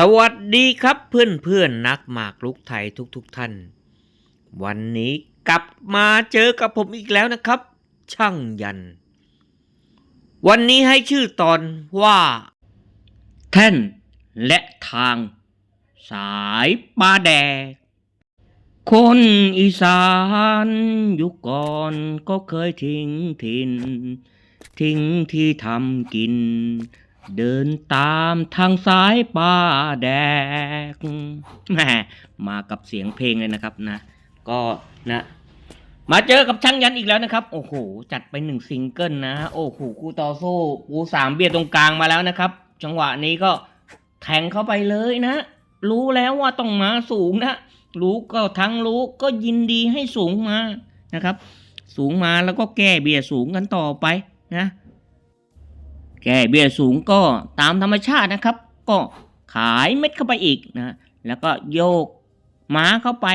สวัสดีครับเพื่อนเพื่อนนักหมากรุกไทยทุกๆทท่าน วันนี้กลับมาเจอกับผมอีกแล้วนะครับ ช่างยัน วันนี้ให้ชื่อตอนว่า แท่นและทาง สายปลาแดก คนอีสานยุคก่อนก็เคยทิ้งถิ่น ทิ้งที่ทำกิน เดินตามทางสายป่าแดกแหมมากับเสียงเพลงเลยนะครับนะ ก็นะ มาเจอกับช่างยันอีกแล้วนะครับ โอ้โห จัดไปหนึ่งซิงเกิลนะ โอ้โหคู่ต่อสู้กูสามเบียดตรงกลางมาแล้วนะครับ จังหวะนี้ก็แทงเข้าไปเลยนะ รู้แล้วว่าต้องมาสูงนะ รู้ก็ทั้งรู้ก็ยินดีให้สูงมานะครับ สูงมาแล้วก็แก้เบียดสูงกันต่อไปนะ แก้เบี้ยสูงก็ตามธรรมชาตินะครับ ก็ขายเม็ดเข้าไปอีกนะแล้วก็โยกม้าเข้าไป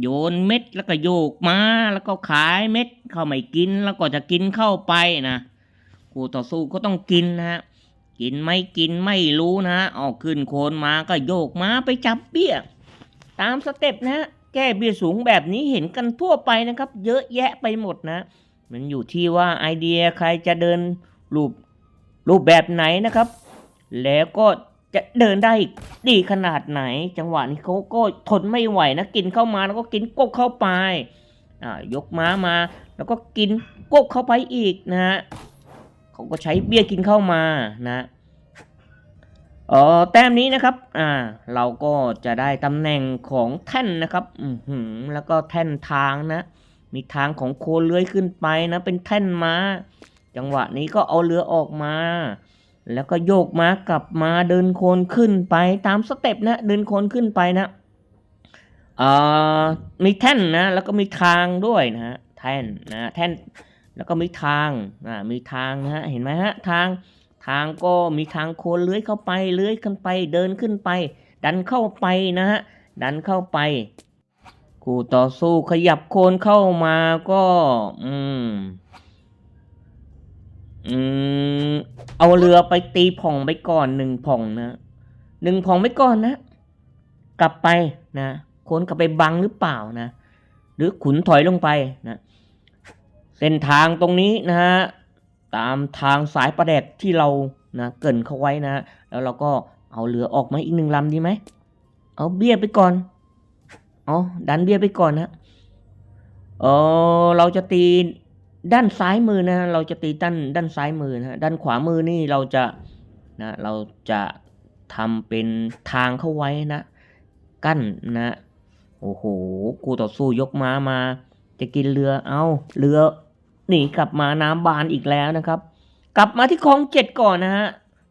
โยนเม็ดแล้วก็โยกม้าแล้วก็ขายเม็ดเข้าไม่กิน แล้วก็จะกินเข้าไปนะคู่ต่อสู้ก็ต้องกินนะฮะกินไม่กินไม่รู้นะออกขึ้นโคนมาก็โยกม้าไปจับเบี้ย ตามสเต็ปนะแก้เบี้ยสูงแบบนี้เห็นกันทั่วไปนะครับ เยอะแยะไปหมดนะ มันอยู่ที่ว่าไอเดียใครจะเดินรูป รูปแบบไหนนะครับ แล้วก็จะเดินได้ดีขนาดไหน จังหวะนี้เขาก็ทนไม่ไหวนะกินเข้ามาแล้วก็กินกบเข้าไปอ่ายกม้ามา แล้วก็กินกบเข้าไปอีกนะฮะเขาก็ใช้เบี้ยกินเข้ามานะเออแต้มนี้นะครับ อ่า เราก็จะได้ตำแหน่งของแท่นนะครับ อือหือแล้วก็แท่นทางนะ มีทางของโคเลื้อยขึ้นไปนะ เป็นแท่นม้า จังหวะนี้ก็เอาเรือออกมา แล้วก็โยกม้ากลับมาเดินโคนขึ้นไปตามสเต็ปนะเดินโคนขึ้นไปนะมีแท่นนะ แล้วก็มีทางด้วยนะฮะแท่นนะแท่นแล้วก็มีทางอ่ามีทางนะฮะเห็นไหมฮะทางทางก็มีทางโคนเลื้อยเข้าไปเลื้อยขึ้นไปเดินขึ้นไป ดันเข้าไปนะฮะดันเข้าไปคู่ต่อสู้ขยับโคนเข้ามาก็ อืม อืม เอาเรือไปตีผ่องไปก่อนหนึ่งผ่องนะหนึ่งผ่องไปก่อนนะ กลับไปนะคนกลับไปบังหรือเปล่านะ หรือขุนถอยลงไปนะเส้นทางตรงนี้นะฮะตามทางสายประแดดที่เรานะเกินเขาไว้นะ แล้วเราก็เอาเรือออกมาอีกหนึ่งลำดีไหมเอาเบี้ยไปก่อนเอาดันเบี้ยไปก่อนนะเออเราจะตี ด้านซ้ายมือนะเราจะตีด้านด้านซ้ายมือนะด้านขวามือนี่เราจะนะเราจะทำเป็นทางเข้าไว้นะ กั้นนะโอ้โหกูต่อสู้ยกม้ามา จะกินเรือเอาเรือหนีกลับมาน้ำบานอีกแล้วนะครับ กลับมาที่คลองเจ็ดก่อนนะฮะ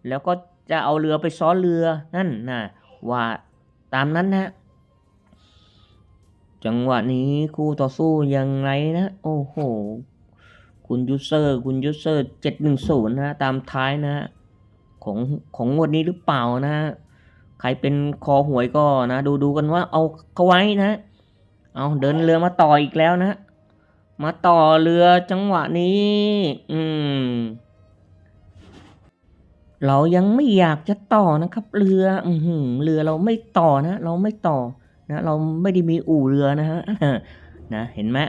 แล้วก็จะเอาเรือไปซ้อนเรือนั่นนะว่าตามนั้นนะจังหวะนี้คู่ต่อสู้ยังไงนะ โอ้โห คุณยูเซอร์คุณยูเซอร์เจ็ดหนึ่งศูนย์นะตามท้ายนะของของงวดนี้หรือเปล่านะใครเป็นคอหวยก็นะ ดูดูกันว่าเอาเขาไว้นะ เอาเดินเรือมาต่ออีกแล้วนะ มาต่อเรือจังหวะนี้ อืม เรายังไม่อยากจะต่อนะครับ เรือ อือหือเรือเราไม่ต่อนะ เราไม่ต่อนะ เราไม่ได้มีอู่เรือนะฮะนะ เห็นไหม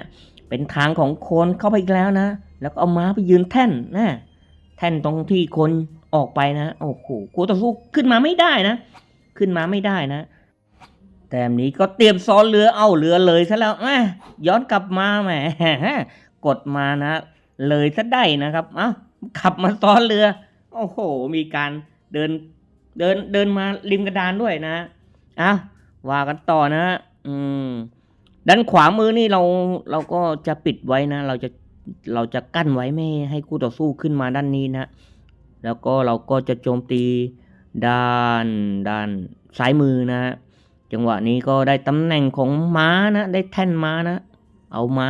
เป็นทางของโคนเข้าไปอีกแล้วนะ แล้วก็เอาม้าไปยืนแท่นนะแท่นตรงที่คนออกไปนะโอ้โหกูต่อสู้ขึ้นมาไม่ได้นะ ขึ้นมาไม่ได้นะ แต่มนี้ก็เตรียมซ้อนเรือเอาเรือเลยซะแล้วอะย้อนกลับมาแหมกดมานะ เลยซะได้นะครับเอ้าขับมาซ้อนเรือ โอ้โห มีการเดินเดินเดินมาริมกระดานด้วยนะเอ้าว่ากันต่อนะ อืม ด้านขวามือนี่เราเราก็จะปิดไว้นะ เราจะเราจะกั้นไว้ไม่ให้คู่ต่อสู้ขึ้นมาด้านนี้นะ แล้วก็เราก็จะโจมตีด้านด้านซ้ายมือนะ จังหวะนี้ก็ได้ตำแหน่งของม้านะ ได้แท่นม้านะ เอาม้า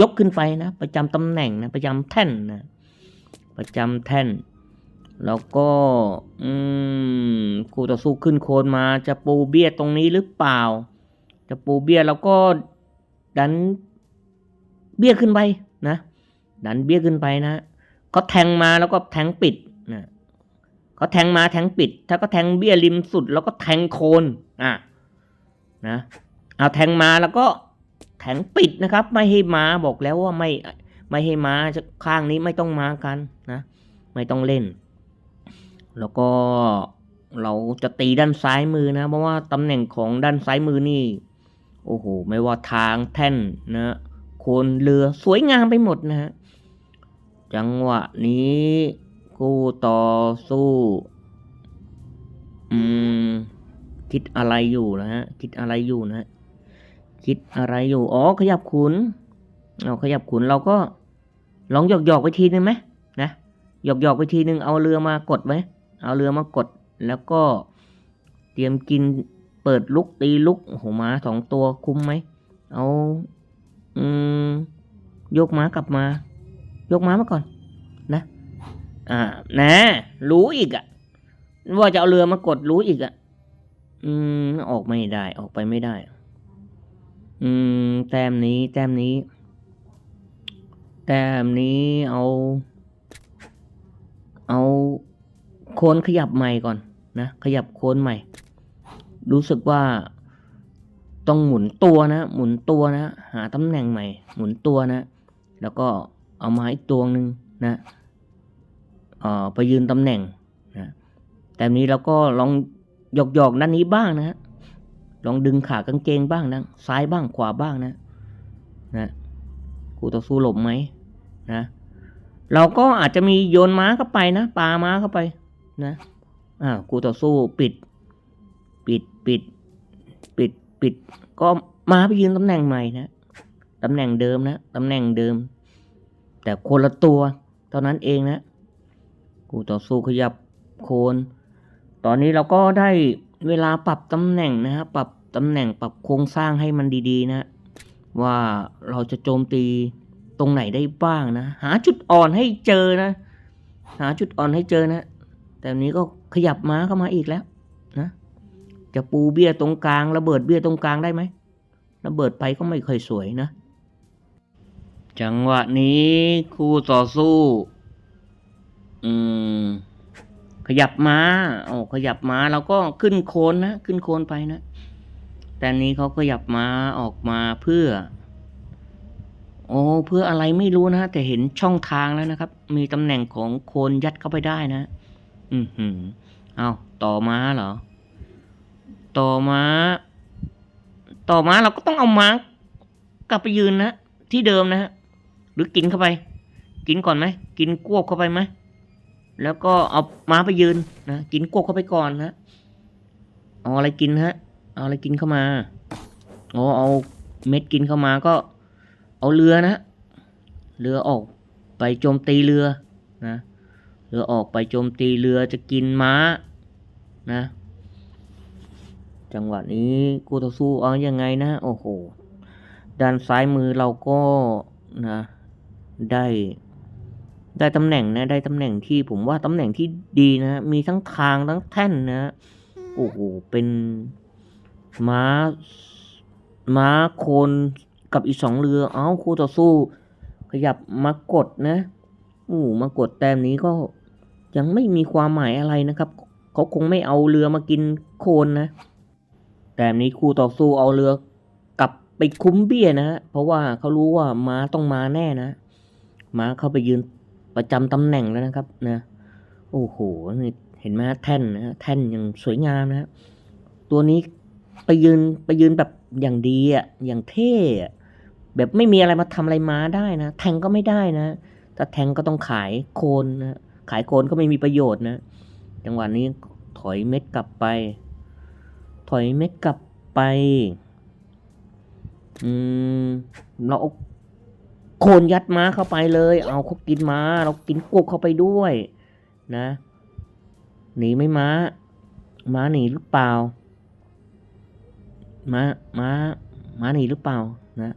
ยกขึ้นไปนะ ประจำตำแหน่งนะ ประจำแท่นนะ ประจำแท่น แล้วก็อืมคู่ต่อสู้ขึ้นโคนมาจะปูเบี้ยตรงนี้หรือเปล่า จะปูเบี้ยแล้วก็ดันเบี้ยขึ้นไปนะดันเบี้ยขึ้นไปนะเขาแทงมาแล้วก็แทงปิดนะเขาแทงมาแทงปิด ถ้าก็แทงเบี้ยริมสุด แล้วก็แทงโคนอะนะเอาแทงมาแล้วก็แทงปิดนะครับ ไม่ให้มาบอกแล้วว่าไม่ไม่ให้มาข้างนี้ไม่ต้องมากันนะ ไม่ต้องเล่น แล้วก็เราจะตีด้านซ้ายมือนะ เพราะว่าตำแหน่งของด้านซ้ายมือนี่ โอ้โห ไม่ว่าทางแท่นนะคนเรือสวยงามไปหมดนะฮะ จังหวะนี้กู้ต่อสู้ อืม คิดอะไรอยู่นะฮะ คิดอะไรอยู่นะฮะ คิดอะไรอยู่ อ๋อ ขยับขุน เอาขยับขุนเราก็ ลองหยอกหยอกไปทีนึงไหมนะ หยอกหยอกไปทีนึง เอาเรือมากดไหมเอาเรือมากด แล้วก็เตรียมกิน เปิดลุกตีลุกโอ้โหม้าสองตัวคุ้มไหม เอาอืมยกม้ากลับมา ยกม้ามาก่อน นะ อ่า นะ รู้อีกอะว่าจะเอาเรือมากดรู้อีกอะอืม ออกไม่ได้ ออกไปไม่ได้ อืม แต้มนี้ แต้มนี้ แต้มนี้เอา เอาโคนขยับใหม่ก่อนนะ ขยับโคนใหม่ รู้สึกว่าต้องหมุนตัวนะ หมุนตัวนะ หาตำแหน่งใหม่ หมุนตัวนะ แล้วก็เอามาอีกตัวหนึ่งนะเอ่อไปยืนตำแหน่งนะแต่นี้เราก็ลองหยอกหยอกด้านนี้บ้างนะลองดึงขากางเกงบ้างนะซ้ายบ้างขวาบ้างนะนะกูต่อสู้หลบไหมนะ เราก็อาจจะมีโยนม้าเข้าไปนะปาม้าเข้าไปนะอ่ากูต่อสู้ปิด ปิด ปิด ปิด ก็ม้าไปยืนตำแหน่งใหม่นะตำแหน่งเดิมนะตำแหน่งเดิม แต่คนละตัวเท่านั้นเองนะกูต่อสู้ขยับโคน ตอนนี้เราก็ได้เวลาปรับตำแหน่งนะฮะปรับตำแหน่งปรับโครงสร้างให้มันดีๆ นะ ว่าเราจะโจมตีตรงไหนได้บ้างนะ หาจุดอ่อนให้เจอนะ หาจุดอ่อนให้เจอนะ แต่นี้ก็ขยับม้าเข้ามาอีกแล้ว จะปูเบี้ยตรงกลางระเบิดเบี้ยตรงกลางได้ไหมระเบิดไปก็ไม่ค่อยสวยนะ จังหวะนี้คู่ต่อสู้ อืม ขยับม้าโอ้ขยับม้าเราก็ขึ้นโคนนะขึ้นโคนไปนะ แต่นนี้เขาขยับม้าออกมาเพื่อ โอ้เพื่ออะไรไม่รู้นะแต่เห็นช่องทางแล้วนะครับ มีตำแหน่งของโคนยัดเข้าไปได้นะ อือหือ เอาต่อม้าเหรอ ต่อมาต่อมาเราก็ต้องเอาม้ากลับไปยืนนะที่เดิมนะฮะหรือกินเข้าไป กินก่อนไหมกินกวบเข้าไปไหมแล้วก็เอาม้าไปยืนนะกินกวบเข้าไปก่อนนะเอาอะไรกินฮะเอาอะไรกินเข้ามาอ๋อเอาเม็ดกินเข้ามาก็ เอาเรือนะเรือออกไปโจมตีเรือนะเรือออกไปโจมตีเรือจะกินม้านะ จังหวะนี้กูต่อสู้เอายังไงนะ โอ้โห ด้านซ้ายมือเราก็นะ ได้ ได้ตำแหน่งนะ ได้ตำแหน่งที่ผมว่าตำแหน่งที่ดีนะ มีทั้งทางทั้งแท่นนะ โอ้โห เป็นม้า ม้าโคนกับอีกสองเรือ เอ้าคู่ต่อสู้ ขยับมากดนะอู้มากดแต้มนี้ก็ยังไม่มีความหมายอะไรนะครับ เขาคงไม่เอาเรือมากินโคนนะ แต่นี้คู่ต่อสู้เอาเรือกลับไปคุ้มเบี้ยนะฮะเพราะว่าเขารู้ว่าม้าต้องมาแน่นะม้าเข้าไปยืนประจำตำแหน่งแล้วนะครับนะโอ้โหเห็นไหมแท่นนะแท่นยังสวยงามนะฮะตัวนี้ไปยืนไปยืนแบบอย่างดีอะอย่างเท่แบบไม่มีอะไรมาทำอะไรม้าได้นะแทงก็ไม่ได้นะถ้าแทงก็ต้องขายโคนนะขายโคนก็ไม่มีประโยชน์นะจังหวะนี้ถอยเม็ดกลับไป อยเม็ดกลับไป อืม เราเอาโคนยัดม้าเข้าไปเลย เอาเขากินม้า เรากินกบเข้าไปด้วย นะ หนีไม่ม้า ม้าหนีหรือเปล่า ม้า ม้า ม้าหนีหรือเปล่า นะ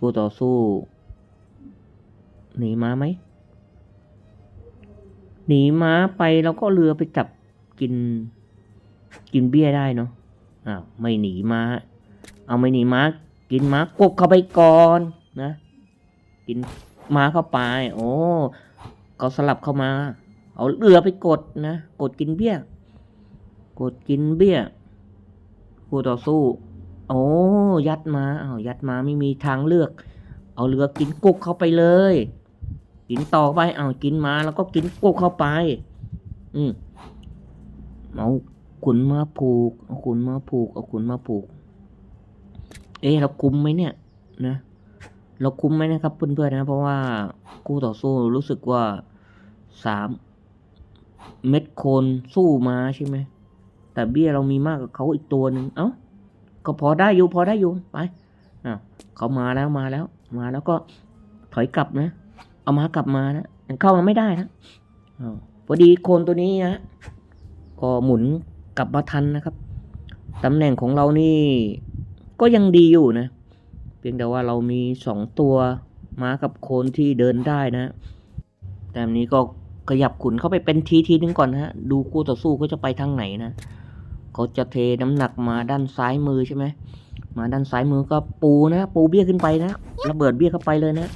กูต่อสู้ หนีม้าไหม หนีม้าไปแล้วก็เรือไปจับ กิน กินเบี้ยได้เนาะอ้าวไม่หนีม้า เอาไม่หนีม้า กินม้ากบเข้าไปก่อนนะ กินม้าเข้าไป โอ้เขาสลับเข้ามา เอาเรือไปกดนะกดกินเบี้ย กดกินเบี้ยคู่ต่อสู้ โอ้ยัดมาอ้าวยัดมาไม่มีทางเลือก เอาเรือกินกุกเข้าไปเลย กินต่อไปเอากินมาแล้วก็กินกุกเข้าไป อืม เอาขุนมาผูก เอาขุนมาผูก เอาขุนมาผูก เอ๊ะเราคุมไหมเนี่ยนะ เราคุมไหมนะครับเพื่อนๆนะ เพราะว่าคู่ต่อสู้รู้สึกว่าสามเม็ดโคนสู้มาใช่ไหม แต่เบี้ยเรามีมากกว่าเขาอีกตัวหนึ่งเอ้า ก็พอได้อยู่พอได้อยู่ไปอะเขามาแล้วมาแล้ว มาแล้วก็ถอยกลับนะ เอามากลับมานะเข้ามาไม่ได้นะอพอดีโคนตัวนี้นะ ก็หมุนกลับมาทันนะครับตำแหน่งของเรานี่ก็ยังดีอยู่นะ เพียงแต่ว่าเรามีสองตัวม้ากับโคนที่เดินได้นะ แต่นี้ก็ขยับขุนเข้าไปเป็นทีทีนึงก่อนนะฮะ ดูคู่ต่อสู้เขาจะไปทางไหนนะเขาจะเทน้ำหนักมาด้านซ้ายมือใช่ไหม มาด้านซ้ายมือก็ปูนะ ปูเบี้ยขึ้นไปนะ ระเบิดเบี้ยเข้าไปเลยนะ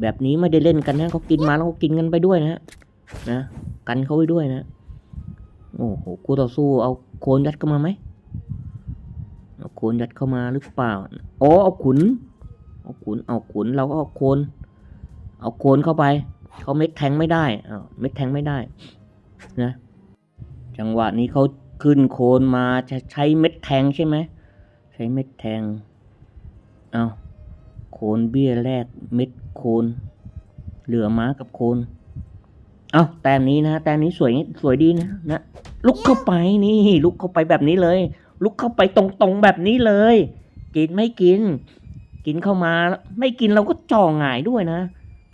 แบบนี้ไม่ได้เล่นกันนะเขากินมาแล้วเขากินกันไปด้วยนะ นะ กันเขาไปด้วยนะ อ้โหคู่ต่อสู้เอาโคนยัดเข้ามาไหมเอาโคนยัดเข้ามาหรือเปล่าอ๋อเอาขุนเอาขุนเอาขุนเราก็เอาโคน เอาโคนเข้าไปเขาเม็ดแทงไม่ได้เอาเม็ดแทงไม่ได้นะจังหวะนี้เขาขึ้นโคนมาจะใช้เม็ดแทงใช่ไหมใช้เม็ดแทงเอาโคนเบี้ยแรกเม็ดโคน เหลือม้ากับโคน เอาแต้มนี้นะแต้มนี้สวยสวยดีนะนะลุกเข้าไปนี่ ลุกเข้าไปแบบนี้เลย ลุกเข้าไปตรงๆแบบนี้เลย กินไม่กิน กินเข้ามาไม่กินเราก็จ่อหงายด้วยนะ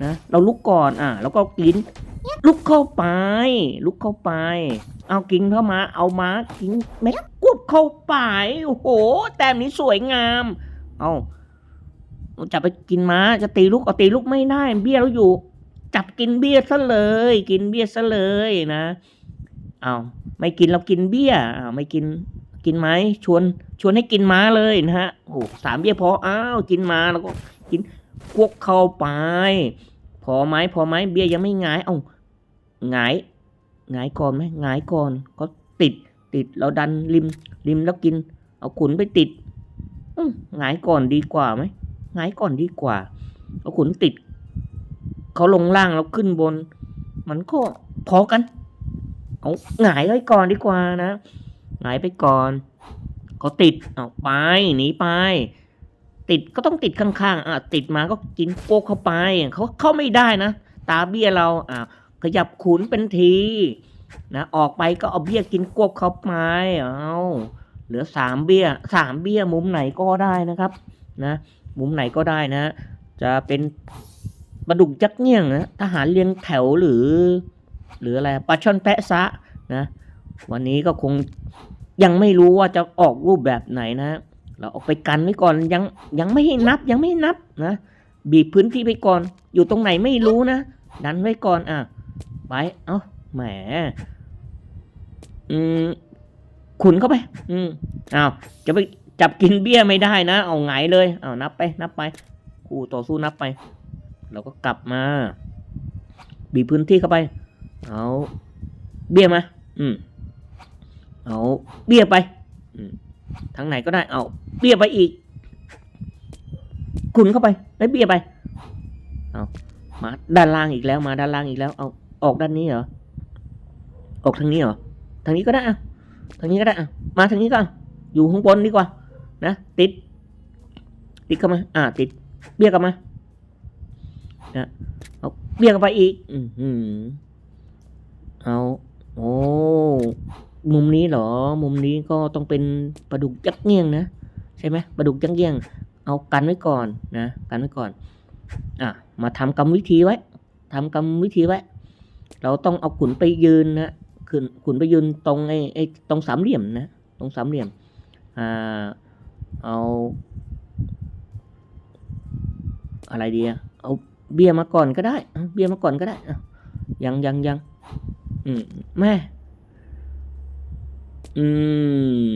นะเราลุกก่อนอะแล้วก็กิน ลุกเข้าไป ลุกเข้าไป เอากินเข้ามา เอามากินเม็ดกวบเข้าไปโอ้โหแต้มนี้สวยงาม เอาจะไปกินม้าจะตีลูกเอาตีลูกไม่ได้เบี้ยเราอยู่ จับกินเบี้ยซะเลย กินเบี้ยซะเลยนะเอาไม่กินเรากินเบี้ยอ้าไม่กินกินไหมชวนชวนให้กินม้าเลยนะฮะโอ้สามเบี้ยพออ้าวกินม้าแล้วก็กินกวกเข้าไป พอไหมพอไหมเบี้ยยังไม่งาย เอาหงายหงายก่อนไหมหงายก่อนก็ติดติดเราดันริมริมแล้วกิน เอาขุนไปติดหงายก่อนดีกว่าไหมหงายก่อนดีกว่า เอาขุนติด เขาลงล่างเราขึ้นบน มันก็พอกัน เอาหงายไว้ก่อนดีกว่านะหงายไปก่อนเขาติดเอาไปหนีไป ติดก็ต้องติดข้างๆอะติดมาก็กินโกกเข้าไปเขาเข้าไม่ได้นะตาเบี้ยเราอะขยับขุนเป็นทีนะออกไปก็เอาเบี้ยกินกบเข้าไปเอาเหลือสามเบี้ยสามเบี้ยมุมไหนก็ได้นะครับ นะ มุมไหนก็ได้นะ จะเป็น ปลาดุกจักเงี้ยงนะทหารเรียงแถวหรือ หรืออะไรปลาช่อนแปะซะนะวันนี้ก็คงยังไม่รู้ว่าจะออกรูปแบบไหนนะ เราออกไปกันไว้ก่อนยังยังไม่ให้นับยังไม่ให้นับนะบีบพื้นที่ไปก่อน อยู่ตรงไหนไม่รู้นะดันไว้ก่อนอะไปเอ้าแหมอืมขุนเข้าไป อืมอ้าวจะไปจับกินเบี้ยไม่ได้นะ เอาไงเลยเอานับไป นับไปคู่ต่อสู้นับไป เราก็กลับมา บีพื้นที่เข้าไป เอาเบี้ยมาอืมเอาเบี้ยไปอืมทางไหนก็ได้ เอาเบี้ยไปอีกขุนเข้าไปแล้เบี้ยไป เอามาด้านล่างอีกแล้ว มาด้านล่างอีกแล้ว เอาออกด้านนี้เหรอ ออกทางนี้เหรอ ทางนี้ก็ได้อะทางนี้ก็ได้อะมาทางนี้ก็อาอยู่ข้างบนดีกว่า นะ ติด ติดเข้ามา อ่า ติด เบี้ยกลับมาะเอาเบี้ยกลับไปอีก อือหือเอาโอ้มุมนี้เหรอ มุมนี้ก็ต้องเป็นปลาดุกยักษ์เงี้ยงนะใช่ไหมปลาดุกยักษ์เงี้ยง เอากันไว้ก่อนนะกันไว้ก่อน อะมาทำกรรมวิธีไว้ทำกรรมวิธีไว้ เราต้องเอาขุนไปยืนนะขุนขุนไปยืนตรงไอ้ไอ้ตรงสามเหลี่ยมนะตรงสามเหลี่ยมอ่าเอา อะไรดีอะเอา เบียร์มาก่อนก็ได้ เบียร์มาก่อนก็ได้ยังยังยังอืมแม่ อืม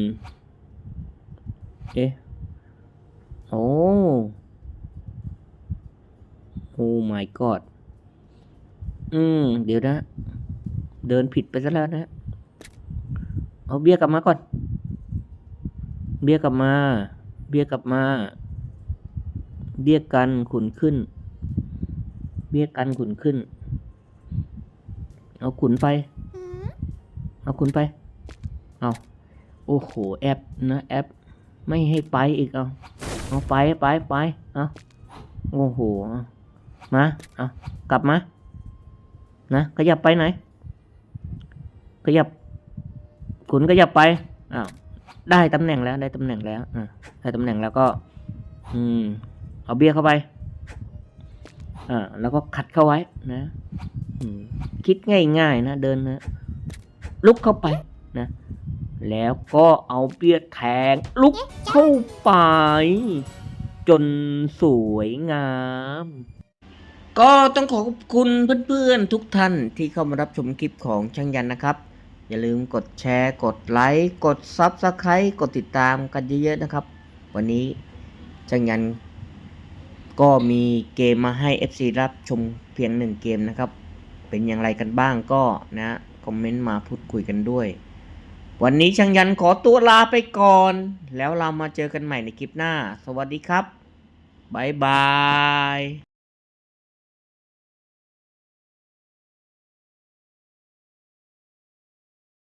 เอ๊ะโอ้โอ้ my god อืม เดี๋ยวนะ เดินผิดไปซะแล้วนะ เอาเบียกลับมาก่อน เบียกลับมา เบียกลับมาเบี้ยกันขุนขึ้น เบี้ยกันขุนขึ้น เอาขุนไป เอาขุนไป เอาโอ้โหแอปนะแอปไม่ให้ไปอีกเอาเอาไปไปไปเอาโอ้โหเอามาเอากลับมา นะขยับไปไหน ขยับ ขุนขยับไปอ้าวได้ตำแหน่งแล้วได้ตำแหน่งแล้วอ่าได้ตำแหน่งแล้วก็ อืม เอาเบี้ยเข้าไป อ่าแล้วก็ขัดเข้าไว้นะคิดง่ายๆนะเดินนะลุกเข้าไปนะแล้วก็เอาเบี้ยแทงลุกเข้าไป จนสวยงาม ก็ต้องขอขอบคุณเพื่อนๆทุกท่านที่เข้ามารับชมคลิปของช่างยันนะครับ อย่าลืมกดแชร์ กดไลค์กด Subscribe กดติดตามกันเยอะๆนะครับ วันนี้ช่างยัน ก็มีเกมมาให้ FC รับชมเพียงหนึ่งเกมนะครับ เป็นอย่างไรกันบ้างก็นะคอมเมนต์มาพูดคุยกันด้วย วันนี้ช่างยันขอตัวลาไปก่อน แล้วเรามาเจอกันใหม่ในคลิปหน้า สวัสดีครับ บ๊ายบาย